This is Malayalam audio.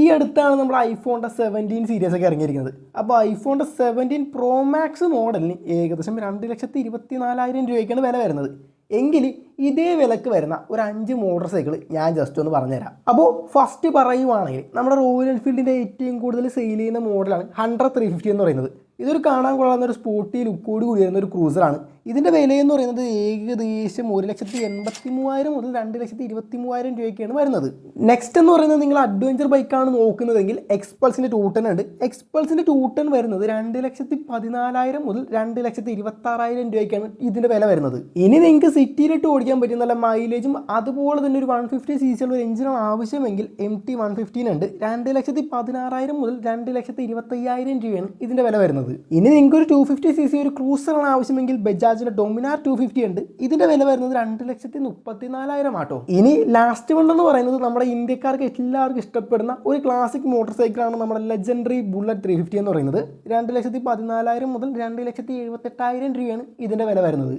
ഈ അടുത്താണ് നമ്മൾ ഐഫോണിന്റെ സെവന്റീൻ സീരീസ് ഒക്കെ ഇറങ്ങിയിരിക്കുന്നത്. അപ്പോൾ ഐഫോണിന്റെ സെവന്റീൻ പ്രോ മാക്സ് മോഡലിന് ഏകദേശം രണ്ട് ലക്ഷത്തി ഇരുപത്തി നാലായിരം രൂപയ്ക്കാണ് വില വരുന്നത്. എങ്കിൽ ഇതേ വിലക്ക് വരുന്ന ഒരു അഞ്ച് മോട്ടോർ സൈക്കിൾ ഞാൻ ജസ്റ്റ് ഒന്ന് പറഞ്ഞുതരാം. അപ്പോൾ ഫസ്റ്റ് പറയുവാണെങ്കിൽ നമ്മുടെ റോയൽ എൻഫീൽഡിന്റെ ഏറ്റവും കൂടുതൽ സെയിൽ ചെയ്യുന്ന മോഡലാണ് ഹൺഡ്രഡ് ത്രീ ഫിഫ്റ്റി എന്ന് പറയുന്നത്. ഇതൊരു കാണാൻ കൊള്ളാവുന്ന ഒരു സ്പോർട്ടി ലുക്കോട് കൂടി വരുന്ന ഒരു ക്രൂസറാണ് ഇതിന്റെ വിലയെന്ന് പറയുന്നത് ഏകദേശം ഒരു ലക്ഷത്തി എൺപത്തി മൂവായിരം മുതൽ രണ്ട് ലക്ഷത്തി ഇരുപത്തി മൂവായിരം രൂപയ്ക്കാണ് വരുന്നത്. നെക്സ്റ്റ് എന്ന് പറയുന്നത് നിങ്ങൾ അഡ്വഞ്ചർ ബൈക്കാണ് നോക്കുന്നതെങ്കിൽ എക്സ്പൾസിന്റെ ടൂട്ടൻ ഉണ്ട്. എക്സ്പൾസിന്റെ ടൂട്ടൻ വരുന്നത് രണ്ട് ലക്ഷത്തി പതിനാലായിരം മുതൽ രണ്ട് ലക്ഷത്തി ഇരുപത്താറായിരം രൂപയ്ക്കാണ് ഇതിന്റെ വില വരുന്നത്. ഇനി നിങ്ങൾക്ക് സിറ്റിയിലിട്ട് ഓടിക്കാൻ പറ്റും നല്ല മൈലേജും അതുപോലെ തന്നെ ഒരു വൺ ഫിഫ്റ്റി സി സി ഉള്ള ഒരു എഞ്ചിനാണ് ആവശ്യമെങ്കിൽ എം ടി വൺ ഫിഫ്റ്റീൻ ഉണ്ട്. രണ്ട് ലക്ഷത്തി പതിനാറായിരം മുതൽ രണ്ട് ലക്ഷത്തി ഇരുപത്തയ്യായിരം രൂപയാണ് ഇതിന്റെ വില വരുന്നത്. ഇനി നിങ്ങൾക്ക് ഒരു ടു ഫിഫ്റ്റി സി സി ഒരു ക്രൂസറാണ് ആവശ്യമെങ്കിൽ ബജാജിന്റെ ഡൊമിനാർ ടു ഫിഫ്റ്റി ഉണ്ട്. ഇതിന്റെ വില വരുന്നത് രണ്ട് ലക്ഷത്തി മുപ്പത്തി നാലായിരം ആട്ടോ. ഇനി ലാസ്റ്റ് വൺ എന്ന് പറയുന്നത് നമ്മുടെ ഇന്ത്യക്കാർക്ക് എല്ലാവർക്കും ഇഷ്ടപ്പെടുന്ന ഒരു ക്ലാസിക് മോട്ടോർ സൈക്കിളാണ് നമ്മുടെ ലെജൻഡറി ബുള്ളറ്റ് ത്രീ ഫിഫ്റ്റി എന്ന് പറയുന്നത്. രണ്ട് ലക്ഷത്തി പതിനാലായിരം മുതൽ രണ്ട് ലക്ഷത്തി എഴുപത്തെട്ടായിരം രൂപയാണ് ഇതിന്റെ വില വരുന്നത്.